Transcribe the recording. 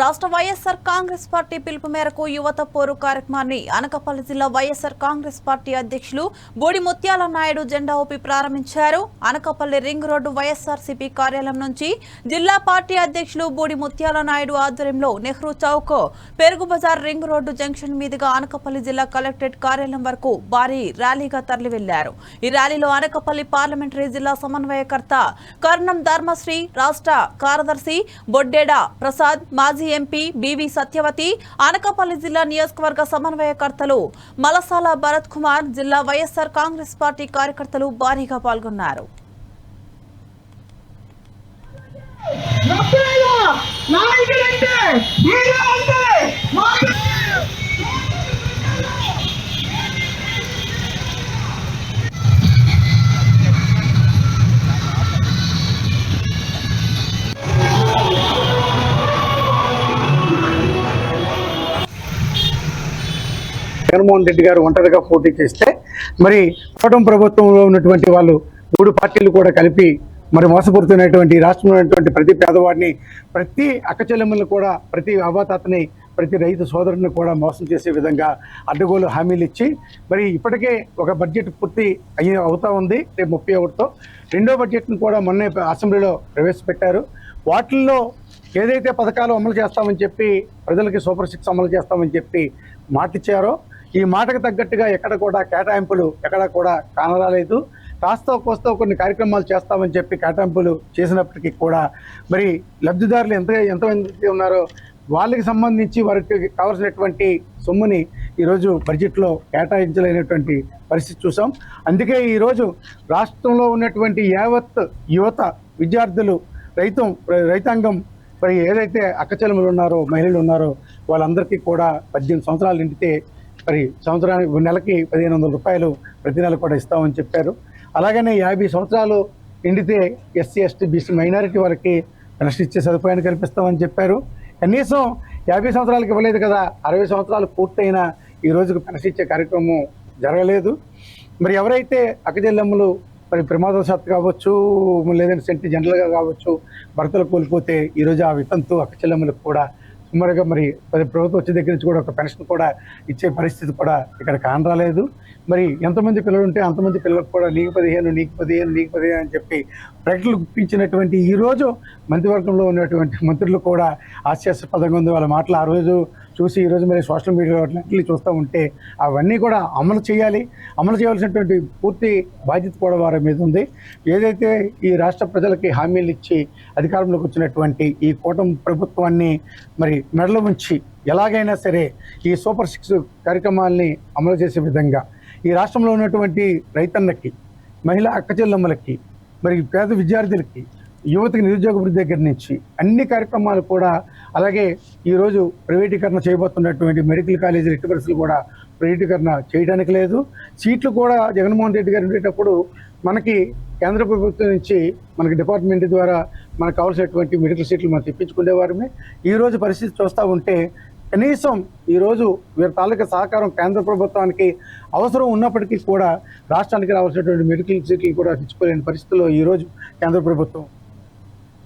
రాష్ట్ర వైఎస్ఆర్ కాంగ్రెస్ పార్టీ పిలుపు మేరకు యువత పోరు కార్యక్రమాన్ని అనకాపల్లి జిల్లా వైఎస్ఆర్ కాంగ్రెస్ పార్టీ అధ్యక్షులు బోడి ముత్యాల నాయుడు జెండా ఊపి ప్రారంభించారు. అనకాపల్లి రింగ్ రోడ్డు వైఎస్ఆర్సీపీ కార్యాలయం నుంచి జిల్లా పార్టీ అధ్యక్షులు బోడి ముత్యాల నాయుడు ఆధ్వర్యంలో నెహ్రూ చౌక్ పెరుగు బజార్ రింగ్ రోడ్డు జంక్షన్ మీదుగా అనకాపల్లి జిల్లా కలెక్టరేట్ కార్యాలయం వరకు భారీ ర్యాలీగా తరలివెళ్ళారు. ఈ ర్యాలీలో అనకాపల్లి పార్లమెంటరీ జిల్లా సమన్వయకర్త కర్ణం ధర్మశ్రీ రాష్ట్ర కార్యదర్శి బొడ్డేడ ప్రసాద్ మాజీ ఎంపీ బివి సత్యవతి అనకాపల్లి జిల్లా నియోజకవర్గ సమన్వయకర్తలు మలసాల భరత్ కుమార్ జిల్లా వైఎస్ఆర్ కాంగ్రెస్ పార్టీ కార్యకర్తలు భారీగా పాల్గొన్నారు. నొప్పేలా జగన్మోహన్ రెడ్డి గారు ఒంటరిగా పోటీ చేస్తే మరి కూటమి ప్రభుత్వంలో ఉన్నటువంటి వాళ్ళు మూడు పార్టీలు కూడా కలిపి మరి మోసపడుతున్నటువంటి రాష్ట్రంలో ఉన్నటువంటి ప్రతి పేదవాడిని ప్రతి అక్కచెల్లెమ్మలను కూడా ప్రతి అవాతాతని ప్రతి రైతు సోదరుని కూడా మోసం చేసే విధంగా అడ్డగోలు హామీలు ఇచ్చి మరి ఇప్పటికే ఒక బడ్జెట్ పూర్తి అయ్యి అవుతా ఉంది రేపు ముప్పై ఒకటితో. రెండో బడ్జెట్ను కూడా మొన్నే అసెంబ్లీలో ప్రవేశపెట్టారు. వాటిల్లో ఏదైతే పథకాలు అమలు చేస్తామని చెప్పి ప్రజలకి సూపర్ సిక్స్ అమలు చేస్తామని చెప్పి మాటిచ్చారో ఈ మాటకు తగ్గట్టుగా ఎక్కడ కూడా కేటాయింపులు ఎక్కడ కూడా కానరాలేదు. కాస్తో కోస్తో కొన్ని కార్యక్రమాలు చేస్తామని చెప్పి కేటాయింపులు చేసినప్పటికీ కూడా మరి లబ్ధిదారులు ఎంత ఎంతమంది ఉన్నారో వాళ్ళకి సంబంధించి వారికి కావాల్సినటువంటి సొమ్ముని ఈరోజు బడ్జెట్లో కేటాయించలేనటువంటి పరిస్థితి చూసాం. అందుకే ఈరోజు రాష్ట్రంలో ఉన్నటువంటి యావత్ యువత విద్యార్థులు రైతు రైతాంగం మరి ఏదైతే అక్కచెలుములు ఉన్నారో మహిళలు ఉన్నారో వాళ్ళందరికీ కూడా పద్దెనిమిది సంవత్సరాలు నిండితే మరి సంవత్సరానికి నెలకి పదిహేను వందల రూపాయలు ప్రతి నెల కూడా ఇస్తామని చెప్పారు. అలాగనే యాభై సంవత్సరాలు ఎండితే ఎస్సీ ఎస్టీ బీసీ మైనారిటీ వారికి పెన్షన్ ఇచ్చే సదుపాయాన్ని కల్పిస్తామని చెప్పారు. కనీసం యాభై సంవత్సరాలకు ఇవ్వలేదు కదా అరవై సంవత్సరాలు పూర్తయిన ఈ రోజుకు పెన్షన్ ఇచ్చే కార్యక్రమం జరగలేదు. మరి ఎవరైతే అక్కజెల్లెమ్మలు మరి ప్రమాదవశాత్తు కావచ్చు లేదంటే సెంటి జనరల్గా కావచ్చు భర్తలు కోల్పోతే ఈరోజు ఆ వితంతు అక్కచెల్లెమ్మలకు కూడా సుమారుగా మరి ప్రభుత్వం వచ్చే దగ్గర నుంచి కూడా ఒక పెన్షన్ కూడా ఇచ్చే పరిస్థితి కూడా ఇక్కడ కానరాలేదు. మరి ఎంతమంది పిల్లలు ఉంటే అంతమంది పిల్లలకు కూడా నీకు పదిహేను నీకు పదిహేను నీకు పదిహేను అని చెప్పి ప్రకటనలు గుప్పించినటువంటి ఈ రోజు మంత్రివర్గంలో ఉన్నటువంటి మంత్రులు కూడా హాస్యాస్పదంగా ఉంది. వాళ్ళ మాటలు ఆ రోజు చూసి ఈ రోజు మరి సోషల్ మీడియాలో అట్లా చూస్తూ ఉంటే అవన్నీ కూడా అమలు చేయాలి. అమలు చేయవలసినటువంటి పూర్తి బాధ్యత కూడా వారి మీద ఉంది. ఏదైతే ఈ రాష్ట్ర ప్రజలకి హామీలు ఇచ్చి అధికారంలోకి వచ్చినటువంటి ఈ కూటమి ప్రభుత్వాన్ని మరి మెడల ఉంచి ఎలాగైనా సరే ఈ సూపర్ సిక్స్ కార్యక్రమాల్ని అమలు చేసే విధంగా ఈ రాష్ట్రంలో ఉన్నటువంటి రైతన్నకి మహిళా అక్కచెల్లమ్మలకి మరి పేద విద్యార్థులకి యువతకి నిరుద్యోగ వృద్ధి దగ్గర నుంచి అన్ని కార్యక్రమాలు కూడా అలాగే ఈరోజు ప్రైవేటీకరణ చేయబోతున్నటువంటి మెడికల్ కాలేజీ ఎట్టి పరిస్థితులు కూడా ప్రైవేటీకరణ చేయడానికి లేదు. సీట్లు కూడా జగన్మోహన్ రెడ్డి గారు ఉండేటప్పుడు మనకి కేంద్ర ప్రభుత్వం నుంచి మనకి డిపార్ట్మెంట్ ద్వారా మనకు కావాల్సినటువంటి మెడికల్ సీట్లు మనం తెప్పించుకునేవారమే. ఈరోజు పరిస్థితి చూస్తూ ఉంటే కనీసం ఈరోజు వీరి తాలూకా సహకారం కేంద్ర ప్రభుత్వానికి అవసరం ఉన్నప్పటికీ కూడా రాష్ట్రానికి రావాల్సినటువంటి మెడికల్ సీట్లు కూడా తెచ్చుకోలేని పరిస్థితుల్లో ఈరోజు కేంద్ర ప్రభుత్వం